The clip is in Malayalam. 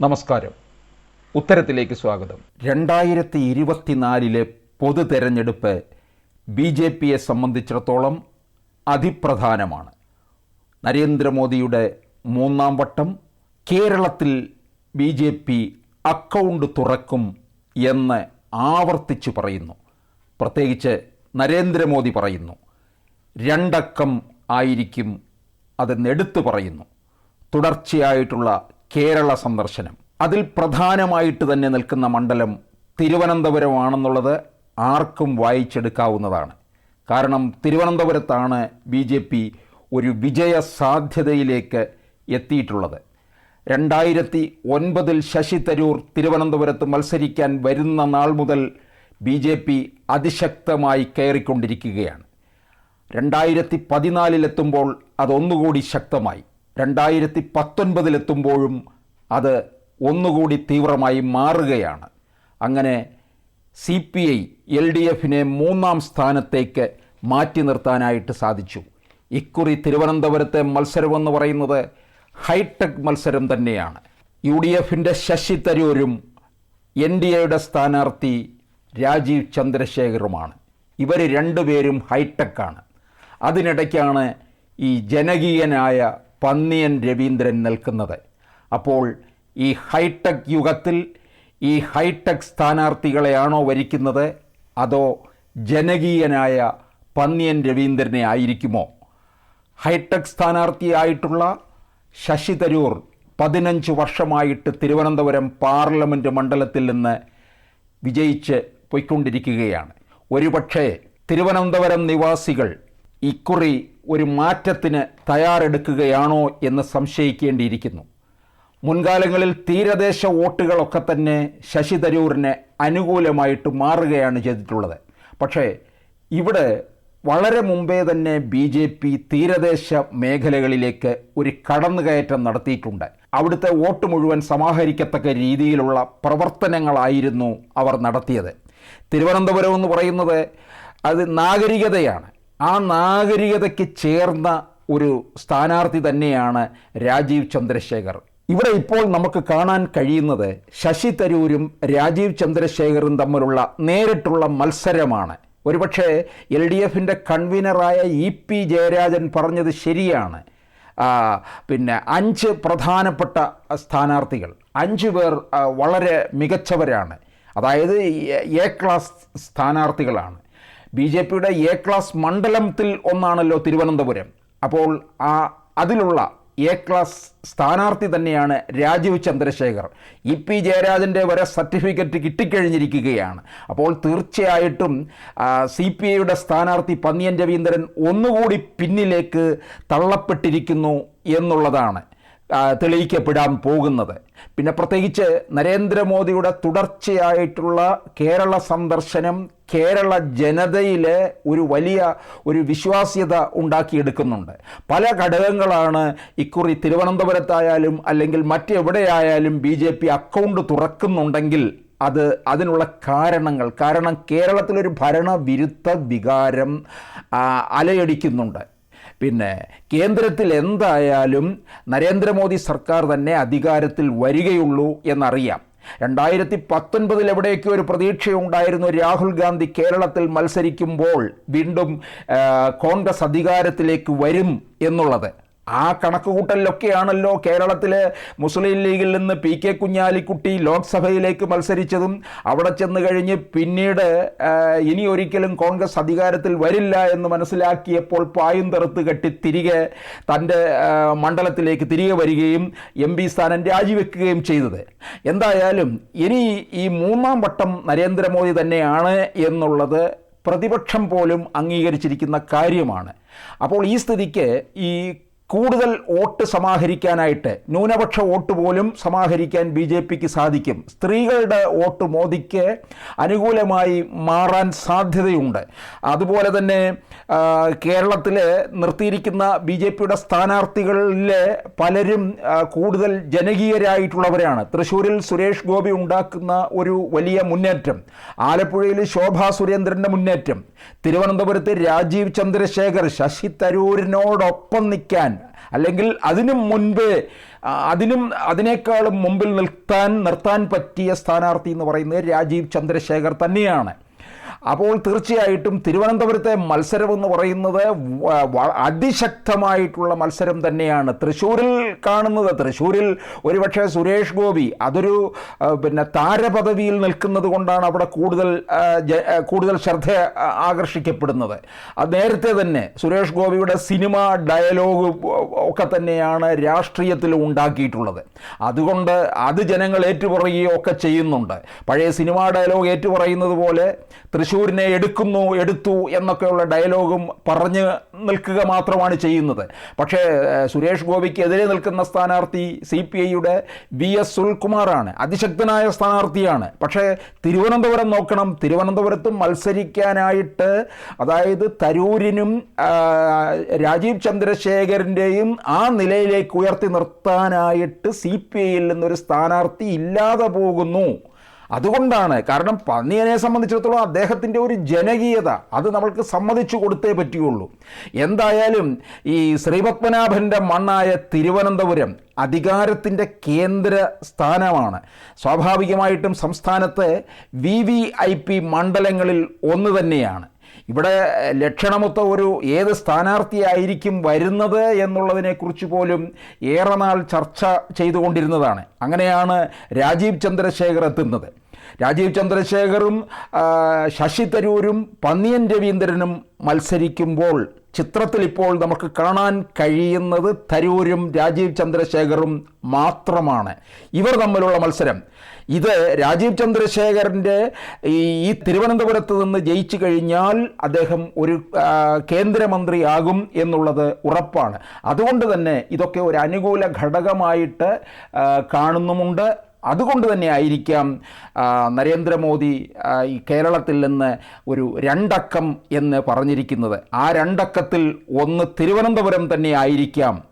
നമസ്കാരം. ഉത്തരത്തിലേക്ക് സ്വാഗതം. രണ്ടായിരത്തി ഇരുപത്തിനാലിലെ പൊതു തെരഞ്ഞെടുപ്പ് ബി ജെ പിയെ സംബന്ധിച്ചിടത്തോളം അതിപ്രധാനമാണ്. നരേന്ദ്രമോദിയുടെ മൂന്നാം വട്ടം കേരളത്തിൽ ബി ജെ പി അക്കൗണ്ട് തുറക്കും എന്ന് ആവർത്തിച്ചു പറയുന്നു. പ്രത്യേകിച്ച് നരേന്ദ്രമോദി പറയുന്നു. രണ്ടക്കം ആയിരിക്കും അതെന്നെടുത്തു പറയുന്നു. തുടർച്ചയായിട്ടുള്ള കേരള സന്ദർശനം. അതിൽ പ്രധാനമായിട്ട് തന്നെ നിൽക്കുന്ന മണ്ഡലം തിരുവനന്തപുരമാണെന്നുള്ളത് ആർക്കും വായിച്ചെടുക്കാവുന്നതാണ്. കാരണം തിരുവനന്തപുരത്താണ് ബി ജെ പി ഒരു വിജയ സാധ്യതയിലേക്ക് എത്തിയിട്ടുള്ളത്. രണ്ടായിരത്തി ഒൻപതിൽ ശശി തരൂർ തിരുവനന്തപുരത്ത് മത്സരിക്കാൻ വരുന്ന നാൾ മുതൽ ബി ജെ പി അതിശക്തമായി കയറിക്കൊണ്ടിരിക്കുകയാണ്. രണ്ടായിരത്തി പതിനാലിലെത്തുമ്പോൾ അതൊന്നുകൂടി ശക്തമായി. രണ്ടായിരത്തി പത്തൊൻപതിലെത്തുമ്പോഴും അത് ഒന്നുകൂടി തീവ്രമായി മാറുകയാണ്. അങ്ങനെ C P I L D എഫിനെ മൂന്നാം സ്ഥാനത്തേക്ക് മാറ്റി നിർത്താനായിട്ട് സാധിച്ചു. ഇക്കുറി തിരുവനന്തപുരത്തെ മത്സരമെന്ന് പറയുന്നത് ഹൈടെക് മത്സരം തന്നെയാണ്. യു ഡി എഫിന്റെ ശശി തരൂരും എൻ ഡി എയുടെ സ്ഥാനാർത്ഥി രാജീവ് ചന്ദ്രശേഖറുമാണ് ഇവർ രണ്ടുപേരും ഹൈടെക്കാണ്. അതിനിടയ്ക്കാണ് ഈ ജനകീയനായ പന്നിയൻ രവീന്ദ്രൻ നിൽക്കുന്നത്. അപ്പോൾ ഈ ഹൈടെക് യുഗത്തിൽ ഈ ഹൈടെക് സ്ഥാനാർത്ഥികളെയാണോ വരിക്കുന്നത് അതോ ജനകീയനായ പന്നിയൻ രവീന്ദ്രനെ ആയിരിക്കുമോ? ഹൈടെക് സ്ഥാനാർത്ഥിയായിട്ടുള്ള ശശി തരൂർ പതിനഞ്ച് വർഷമായിട്ട് തിരുവനന്തപുരം പാർലമെന്റ് മണ്ഡലത്തിൽ നിന്ന് വിജയിച്ച് പോയിക്കൊണ്ടിരിക്കുകയാണ്. ഒരുപക്ഷേ തിരുവനന്തപുരം നിവാസികൾ ഇക്കുറി ഒരു മാറ്റത്തിന് തയ്യാറെടുക്കുകയാണോ എന്ന് സംശയിക്കേണ്ടിയിരിക്കുന്നു. മുൻകാലങ്ങളിൽ തീരദേശ വോട്ടുകളൊക്കെ തന്നെ ശശി തരൂരിന് അനുകൂലമായിട്ട് മാറുകയാണ് ചെയ്തിട്ടുള്ളത്. പക്ഷേ ഇവിടെ വളരെ മുമ്പേ തന്നെ ബി ജെ പി തീരദേശ മേഖലകളിലേക്ക് ഒരു കടന്നുകയറ്റം നടത്തിയിട്ടുണ്ട്. അവിടുത്തെ വോട്ട് മുഴുവൻ സമാഹരിക്കത്തക്ക രീതിയിലുള്ള പ്രവർത്തനങ്ങളായിരുന്നു അവർ നടത്തിയത്. തിരുവനന്തപുരം എന്ന് പറയുന്നത് അത് നാഗരികതയാണ്. ആ നാഗരികതയ്ക്ക് ചേർന്ന ഒരു സ്ഥാനാർത്ഥി തന്നെയാണ് രാജീവ് ചന്ദ്രശേഖർ. ഇവിടെ ഇപ്പോൾ നമുക്ക് കാണാൻ കഴിയുന്നത് ശശി തരൂരും രാജീവ് ചന്ദ്രശേഖറും തമ്മിലുള്ള നേരിട്ടുള്ള മത്സരമാണ്. ഒരുപക്ഷെ എൽ ഡി എഫിന്റെ കൺവീനറായ ഇ പി ജയരാജൻ പറഞ്ഞത് ശരിയാണ്. പിന്നെ അഞ്ച് പ്രധാനപ്പെട്ട സ്ഥാനാർത്ഥികൾ. അഞ്ച് പേർ വളരെ മികച്ചവരാണ്. അതായത് എ- ക്ലാസ് സ്ഥാനാർത്ഥികളാണ്. ബി ജെ പിയുടെ എ ക്ലാസ് മണ്ഡലത്തിൽ ഒന്നാണല്ലോ തിരുവനന്തപുരം. അപ്പോൾ ആ അതിലുള്ള എ ക്ലാസ് സ്ഥാനാർത്ഥി തന്നെയാണ് രാജീവ് ചന്ദ്രശേഖർ. ഇ പി ജയരാജന്റെ വരെ സർട്ടിഫിക്കറ്റ് കിട്ടിക്കഴിഞ്ഞിരിക്കുകയാണ്. അപ്പോൾ തീർച്ചയായിട്ടും സി പി ഐയുടെ സ്ഥാനാർത്ഥി പന്നിയൻ രവീന്ദ്രൻ ഒന്നുകൂടി പിന്നിലേക്ക് തള്ളപ്പെട്ടിരിക്കുന്നു എന്നുള്ളതാണ്. തെളിയിക്കപ്പെടാൻ പോകുന്നത്. പിന്നെ പ്രത്യേകിച്ച് നരേന്ദ്രമോദിയുടെ തുടർച്ചയായിട്ടുള്ള കേരള സന്ദർശനം കേരള ജനതയിൽ ഒരു വലിയ ഒരു വിശ്വാസ്യത ഉണ്ടാക്കിയെടുക്കുന്നുണ്ട്. പല ഘടകങ്ങളാണ് ഇക്കുറി തിരുവനന്തപുരത്തായാലും അല്ലെങ്കിൽ മറ്റെവിടെയായാലും ബി ജെ പി അക്കൗണ്ട് തുറക്കുന്നുണ്ടെങ്കിൽ അത് അതിനുള്ള കാരണങ്ങൾ കാരണം കേരളത്തിലൊരു ഭരണവിരുദ്ധ വികാരം അലയടിക്കുന്നുണ്ട്. പിന്നെ കേന്ദ്രത്തിൽ എന്തായാലും നരേന്ദ്രമോദി സർക്കാർ തന്നെ അധികാരത്തിൽ വരികയുള്ളൂ എന്നറിയാം. രണ്ടായിരത്തി പത്തൊൻപതിൽ എവിടെയൊക്കെ ഒരു പ്രതീക്ഷയുണ്ടായിരുന്നു രാഹുൽ ഗാന്ധി കേരളത്തിൽ മത്സരിക്കുമ്പോൾ വീണ്ടും കോൺഗ്രസ് അധികാരത്തിലേക്ക് വരും എന്നുള്ളത്. ആ കണക്കുകൂട്ടലിലൊക്കെയാണല്ലോ കേരളത്തിലെ മുസ്ലിം ലീഗിൽ നിന്ന് പി കെ കുഞ്ഞാലിക്കുട്ടി ലോക്സഭയിലേക്ക് മത്സരിച്ചതും അവിടെ ചെന്ന് കഴിഞ്ഞ് പിന്നീട് ഇനി ഒരിക്കലും കോൺഗ്രസ് അധികാരത്തിൽ വരില്ല എന്ന് മനസ്സിലാക്കിയപ്പോൾ പായും തെറുത്ത് കെട്ടി തിരികെ തന്റെ മണ്ഡലത്തിലേക്ക് തിരികെ വരികയും എം പി സ്ഥാനം രാജിവെക്കുകയും ചെയ്തത്. എന്തായാലും ഇനി ഈ മൂന്നാം വട്ടം നരേന്ദ്രമോദി തന്നെയാണ് എന്നുള്ളത് പ്രതിപക്ഷം പോലും അംഗീകരിച്ചിരിക്കുന്ന കാര്യമാണ്. അപ്പോൾ ഈ സ്ഥിതിക്ക് ഈ കൂടുതൽ വോട്ട് സമാഹരിക്കാനായിട്ട് ന്യൂനപക്ഷ വോട്ട് പോലും സമാഹരിക്കാൻ ബി ജെ പിക്ക് സാധിക്കും. സ്ത്രീകളുടെ വോട്ട് മോദിക്ക് അനുകൂലമായി മാറാൻ സാധ്യതയുണ്ട്. അതുപോലെ തന്നെ കേരളത്തിൽ നിർത്തിയിരിക്കുന്ന ബി ജെ പിയുടെ സ്ഥാനാർത്ഥികളിൽ പലരും കൂടുതൽ ജനകീയരായിട്ടുള്ളവരാണ്. തൃശ്ശൂരിൽ സുരേഷ് ഗോപി ഉണ്ടാക്കുന്ന ഒരു വലിയ മുന്നേറ്റം. ആലപ്പുഴയിൽ ശോഭാ സുരേന്ദ്രന്റെ മുന്നേറ്റം. തിരുവനന്തപുരത്ത് രാജീവ് ചന്ദ്രശേഖർ ശശി തരൂരിനോടൊപ്പം നിൽക്കാൻ അല്ലെങ്കിൽ അതിനും മുൻപ് അതിനും അതിനേക്കാളും മുമ്പിൽ നിർത്താൻ നിർത്താൻ പറ്റിയ സ്ഥാനാർത്ഥി എന്ന് പറയുന്നത് രാജീവ് ചന്ദ്രശേഖർ തന്നെയാണ്. അപ്പോൾ തീർച്ചയായിട്ടും തിരുവനന്തപുരത്തെ മത്സരം എന്ന് പറയുന്നത് അതിശക്തമായിട്ടുള്ള മത്സരം തന്നെയാണ്. തൃശ്ശൂരിൽ കാണുന്നത് തൃശ്ശൂരിൽ ഒരുപക്ഷെ സുരേഷ് ഗോപി അതൊരു പിന്നെ താരപദവിയിൽ നിൽക്കുന്നത് കൊണ്ടാണ് അവിടെ കൂടുതൽ കൂടുതൽ ശ്രദ്ധ ആകർഷിക്കപ്പെടുന്നത്. അത് നേരത്തെ തന്നെ സുരേഷ് ഗോപിയുടെ സിനിമ ഡയലോഗ് ഒക്കെ തന്നെയാണ് രാഷ്ട്രീയത്തിൽ ഉണ്ടാക്കിയിട്ടുള്ളത്. അതുകൊണ്ട് അത് ജനങ്ങൾ ഏറ്റുപറയുകയും ഒക്കെ ചെയ്യുന്നുണ്ട്. പഴയ സിനിമാ ഡയലോഗ് ഏറ്റുപറയുന്നത് പോലെ തൃശ്ശൂരിനെ എടുക്കുന്നു എടുത്തു എന്നൊക്കെയുള്ള ഡയലോഗും പറഞ്ഞ് നിൽക്കുക മാത്രമാണ് ചെയ്യുന്നത്. പക്ഷേ സുരേഷ് ഗോപിക്കെതിരെ നിൽക്കുന്ന സ്ഥാനാർത്ഥി സി പി ഐയുടെ വി എസ് സുൽകുമാറാണ്. അതിശക്തനായ സ്ഥാനാർത്ഥിയാണ്. പക്ഷേ തിരുവനന്തപുരം നോക്കണം. തിരുവനന്തപുരത്തും മത്സരിക്കാനായിട്ട് അതായത് തരൂരിനും രാജീവ് ചന്ദ്രശേഖരന്റെയും ആ നിലയിലേക്ക് ഉയർത്തി നിർത്താനായിട്ട് സി പി ഐയിൽ നിന്നൊരു സ്ഥാനാർത്ഥി ഇല്ലാതെ പോകുന്നു. അതുകൊണ്ടാണ് കാരണം പന്നിയനെ സംബന്ധിച്ചിടത്തോളം അദ്ദേഹത്തിന്റെ ഒരു ജനകീയത അത് നമ്മൾക്ക് സമ്മതിച്ചു കൊടുത്തേ പറ്റുകയുള്ളൂ. എന്തായാലും ഈ ശ്രീപത്മനാഭന്റെ മണ്ണായ തിരുവനന്തപുരം അധികാരത്തിന്റെ കേന്ദ്ര സ്ഥാനമാണ്. സ്വാഭാവികമായിട്ടും സംസ്ഥാനത്തെ വി വി ഐ പി മണ്ഡലങ്ങളിൽ ഒന്ന് തന്നെയാണ്. ഇവിടെ ലക്ഷണമൊത്ത ഒരു ഏത് സ്ഥാനാർത്ഥിയായിരിക്കും വരുന്നത് എന്നുള്ളതിനെക്കുറിച്ച് പോലും ഏറെ നാൾ ചർച്ച ചെയ്തുകൊണ്ടിരുന്നതാണ്. അങ്ങനെയാണ് രാജീവ് ചന്ദ്രശേഖർ എത്തുന്നത്. രാജീവ് ചന്ദ്രശേഖറും ശശി തരൂരും പന്നിയൻ രവീന്ദ്രനും മത്സരിക്കുമ്പോൾ ചിത്രത്തിൽ ഇപ്പോൾ നമുക്ക് കാണാൻ കഴിയുന്നത് തരൂരും രാജീവ് ചന്ദ്രശേഖറും മാത്രമാണ്. ഇവർ തമ്മിലുള്ള മത്സരം. ഇത് രാജീവ് ചന്ദ്രശേഖരന്റെ ഈ തിരുവനന്തപുരത്ത് നിന്ന് ജയിച്ചു കഴിഞ്ഞാൽ അദ്ദേഹം ഒരു കേന്ദ്രമന്ത്രി കേന്ദ്രമന്ത്രിയാകും എന്നുള്ളത് ഉറപ്പാണ്. അതുകൊണ്ട് തന്നെ ഇതൊക്കെ ഒരു അനുകൂല ഘടകമായിട്ട് കാണുന്നുമുണ്ട്. അതുകൊണ്ട് തന്നെ ആയിരിക്കാം നരേന്ദ്രമോദി ഈ കേരളത്തിൽ നിന്ന് ഒരു രണ്ടക്കം എന്ന് പറഞ്ഞിരിക്കുന്നത്. ആ രണ്ടക്കത്തിൽ ഒന്ന് തിരുവനന്തപുരം തന്നെ ആയിരിക്കാം.